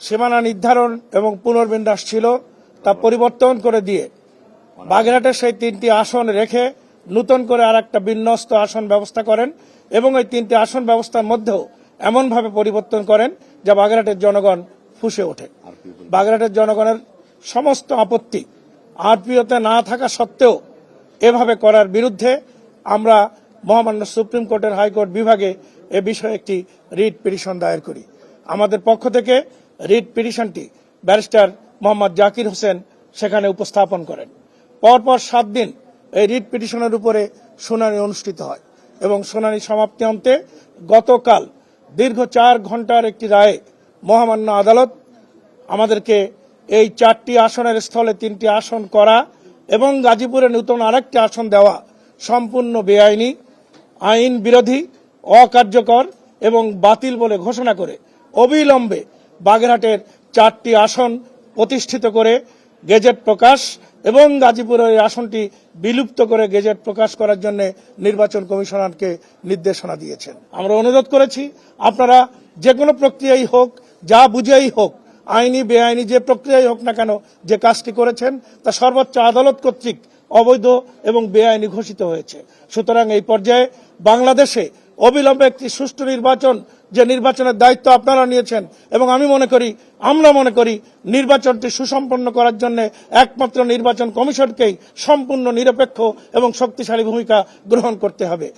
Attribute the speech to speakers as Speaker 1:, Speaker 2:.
Speaker 1: সীমানা নির্ধারণ এবং পুনর্বিন্যাস ছিল তা পরিবর্তন করে দিয়ে বাগেরহাটের সেই তিনটি আসন রেখে নতুন করে আর একটা বিন্যস্ত আসন ব্যবস্থা করেন এবং ওই তিনটি আসন ব্যবস্থার মধ্যেও এমনভাবে পরিবর্তন করেন যা বাগেরহাটের জনগণ ফুসে ওঠে। বাগেরহাটের জনগণের সমস্ত আপত্তি আরপিওতে না থাকা সত্ত্বেও এভাবে করার বিরুদ্ধে আমরা মহামান্য সুপ্রিম কোর্টের হাইকোর্ট বিভাগে এ বিষয়ে একটি রিট পিটিশন দায়ের করি। আমাদের পক্ষ থেকে রিট পিটিশনটি ব্যারিস্টার মোহাম্মদ জাকির হোসেন সেখানে উপস্থাপন করেন। পরপর সাত দিন এই রিট পিটিশনের উপরে শুনানি অনুষ্ঠিত হয় এবং শুনানি সমাপ্তি অন্তে গতকাল দীর্ঘ চার ঘণ্টার একটি রায়ে মহামান্য আদালত আমাদেরকে এই চারটি আসনের স্থলে তিনটি আসন করা এবং গাজীপুরে নতুন আরেকটি আসন দেওয়া সম্পূর্ণ বেআইনি, আইন বিরোধী, অকার্যকর এবং বাতিল বলে ঘোষণা করে অবিলম্বে বাগেরহাটের চারটি আসন প্রতিষ্ঠিত করে গেজেট প্রকাশ এবং গাজীপুরের আসনটি বিলুপ্ত করে গেজেট প্রকাশ করার জন্য নির্বাচন কমিশনারকে নির্দেশনা দিয়েছেন। আমরা অনুরোধ করেছি, আপনারা যে কোনো প্রক্রিয়াই হোক, যা বুঝেই হোক, আইনি, বেআইনি যে প্রক্রিয়াই হোক না কেন যে কাজটি করেছেন, তা সর্বোচ্চ আদালত কর্তৃক অবৈধ এবং বেআইনি ঘোষিত হয়েছে। সুতরাং এই পর্যায়ে বাংলাদেশে অবিলম্বে একটি সুষ্ঠু নির্বাচন, যে নির্বাচনের দায়িত্ব আপনারা নিয়েছেন, এবং আমি মনে করি, আমরা মনে করি, নির্বাচনটি সুসম্পন্ন করার জন্য একমাত্র নির্বাচন কমিশনকেই সম্পূর্ণ নিরপেক্ষ এবং শক্তিশালী ভূমিকা গ্রহণ করতে হবে।